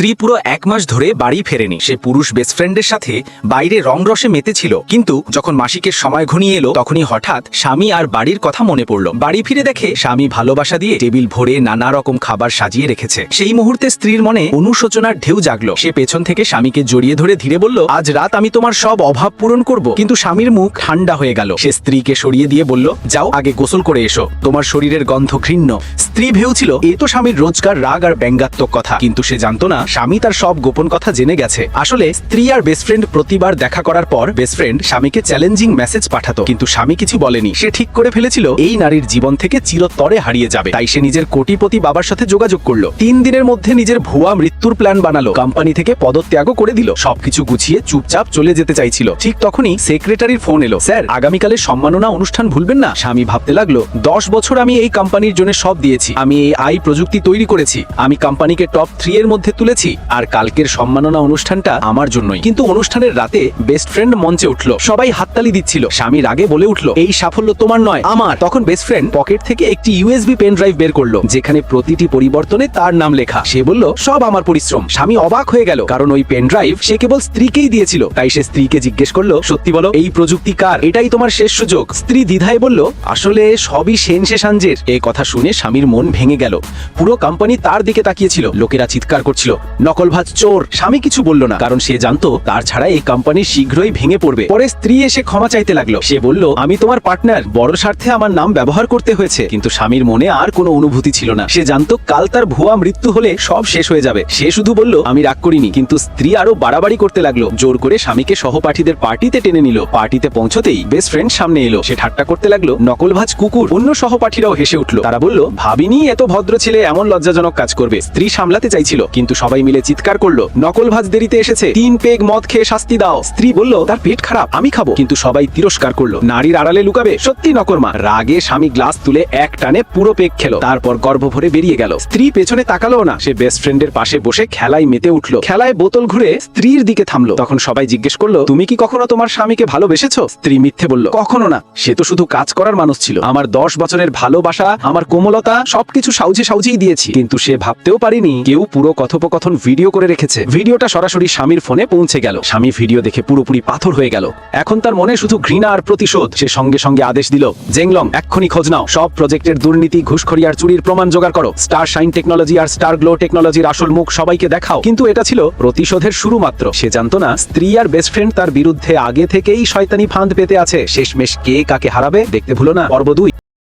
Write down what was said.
স্ত্রী পুরো এক মাস ধরে বাড়ি ফেরেনি। সে পুরুষ বেস্ট ফ্রেন্ডের সাথে বাইরে রং রসে মেতেছিল। কিন্তু যখন মাসিকের সময় ঘনিয়ে এলো, তখনই হঠাৎ স্বামী আর বাড়ির কথা মনে পড়ল। বাড়ি ফিরে দেখে স্বামী ভালোবাসা দিয়ে টেবিল ভরে নানা রকম খাবার সাজিয়ে রেখেছে। সেই মুহূর্তে স্ত্রীর মনে অনুশোচনার ঢেউ জাগলো। সে পেছন থেকে স্বামীকে জড়িয়ে ধরে ধীরে বলল, আজ রাত আমি তোমার সব অভাব পূরণ করব। কিন্তু স্বামীর মুখ ঠান্ডা হয়ে গেল। সে স্ত্রীকে সরিয়ে দিয়ে বলল, যাও, আগে গোসল করে এসো। তোমার শরীরের গন্ধ ঘৃণ্য। স্ত্রী ভেবেছিল, এ তো স্বামীর রোজকার রাগ আর ব্যঙ্গাত্মক কথা। কিন্তু সে জানতো না স্বামী তার সব গোপন কথা জেনে গেছে। আসলে, স্ত্রী আর বেস্ট ফ্রেন্ড প্রতিবার দেখা করার পর বেস্ট ফ্রেন্ড স্বামীকে চ্যালেঞ্জিং মেসেজ পাঠাতো। কিন্তু স্বামী কিছু বলেনি। সে ঠিক করে ফেলেছিল, এই নারীর জীবন থেকে চিরতরে হারিয়ে যাবে। তাই সে নিজের কোটিপতি বাবার সাথে যোগাযোগ করল। তিন দিনের মধ্যে নিজের ভুয়া মৃত্যুর প্ল্যান বানালো। কোম্পানি থেকে পদত্যাগও করে দিল। সবকিছু গুছিয়ে চুপচাপ চলে যেতে চাইছিল। ঠিক তখনই সেক্রেটারির ফোন এলো। স্যার, আগামীকালে সম্মাননা অনুষ্ঠান ভুলবেন না? স্বামী ভাবতে লাগল, দশ বছর আমি এই কোম্পানির জন্য সব দিয়েছি। আমি এই আই প্রযুক্তি তৈরি করেছি। আমি কোম্পানিকে টপ থ্রি এর মধ্যে তুলেছি। আর কালকের সম্মাননা অনুষ্ঠানটা আমার জন্যই। কিন্তু অনুষ্ঠানের রাতে বেস্ট ফ্রেন্ড মঞ্চে উঠল। সবাই হাততালি দিচ্ছিল। স্বামীর রাগে বলে উঠল, এই সাফল্য তোমার নয়, আমার। তখন বেস্ট ফ্রেন্ড পকেট থেকে একটি ইউএসবি পেন ড্রাইভ বের করল, যেখানে প্রতিটি পরিবর্তনে তার নাম লেখা। সে বলল, সব আমার পরিশ্রম। স্বামী অবাক হয়ে গেল, কারণ ওই পেন ড্রাইভ সে কেবল স্ত্রীকেই দিয়েছিল। তাই সে স্ত্রীকে জিজ্ঞেস করল, সত্যি বলো, এই প্রযুক্তি কার? এটাই তোমার শেষ সুযোগ? স্ত্রী দ্বিধায় বলল, আসলে সবই সেন শেষাঞ্জের এই কথা শুনে স্বামীর মন ভেঙে গেল। পুরো কোম্পানি তার দিকে তাকিয়েছিল। লোকেরা চিৎকার করছিল। নকলভাজ চোর। স্বামী কিছু বলল না, কারণ সে জানতো তার ছাড়া এই কোম্পানি শীঘ্রই ভেঙে পড়বে। পরে স্ত্রী এসে ক্ষমা চাইতে লাগল। সে বলল, আমি তোমার পার্টনার, বড় স্বার্থে আমার নাম ব্যবহার করতে হয়েছে। কিন্তু স্বামীর মনে আর কোনো অনুভূতি ছিল না। সে জানতো কাল তার ভুয়া মৃত্যু হলে সব শেষ হয়ে যাবে। সে শুধু বলল, আমি রাগ করিনি। কিন্তু স্ত্রী আরও বাড়াবাড়ি করতে লাগল। জোর করে স্বামীকে সহপাঠীদের পার্টিতে টেনে নিল। পার্টিতে পৌঁছতেই বেস্ট ফ্রেন্ড সামনে এলো। সে ঠাট্টা করতে লাগল। নকলভাজ কুকুর, অন্য সহপাঠীরাও হেসে উঠল। তারা বলল, ভাবিনি এত ভদ্র ছেলে এমন লজ্জাজনক কাজ করবে। স্ত্রী সামলাতে চাইছিল, কিন্তু সবাই মিলে চিৎকার করল। নকল ভাজ দেরিতে এসেছে। তিন পেগ মদ খেয়ে শাস্তি দাও। স্ত্রী বলল, তার পেট খারাপ, আমি খাব। কিন্তু সবাই তিরস্কার করল। নারীর আড়ালে লুকাবে? সত্যি নকরমা রাগে স্বামী গ্লাস তুলে এক টানে পুরো পেগ খেলো। তারপর গর্ভ ভরে বেরিয়ে গেল। স্ত্রী পেছনে তাকালো না। সে বেস্ট ফ্রেন্ডের পাশে বসে খেলায় মেতে উঠল। খেলায় বোতল ঘুরে স্ত্রীর দিকে থামলো। তখন সবাই জিজ্ঞেস করল, তুমি কি কখনো তোমার স্বামীকে ভালোবেসেছো? স্ত্রী মিথ্যে বলল, কখনো না। সে তো শুধু কাজ করার মানুষ ছিল। আমার দশ বছরের ভালোবাসা, আমার কোমলতা, সবকিছু সাউজে সাউজেই দিয়েছি। কিন্তু সে ভাবতেও পারিনি, কেউ পুরো কথোপকথন ভিডিও করে রেখেছে। ভিডিওটা সরাসরি স্বামীর ফোনে পৌঁছে গেল। স্বামী ভিডিও দেখে পুরোপুরি পাথর হয়ে গেল। এখন তার মনে শুধু ঘৃণা আর প্রতিশোধ। সে সঙ্গে সঙ্গে আদেশ দিল, জেংলং, এক্ষুনি খোঁজ নাও। সব প্রজেক্টের দুর্নীতি, ঘুষখড়ি আর চুরির প্রমাণ জোগাড় করো। স্টার শাইন টেকনোলজি আর স্টার গ্লো টেকনোলজির আসল মুখ সবাইকে দেখাও। কিন্তু এটা ছিল প্রতিশোধের শুরু মাত্র। সে জানতো না, স্ত্রী আর বেস্ট ফ্রেন্ড তার বিরুদ্ধে আগে থেকেই শয়তানি ফাঁদ পেতে আছে। শেষমেশ কে কাকে হারাবে দেখতে ভুলো না। পর্ব দুই।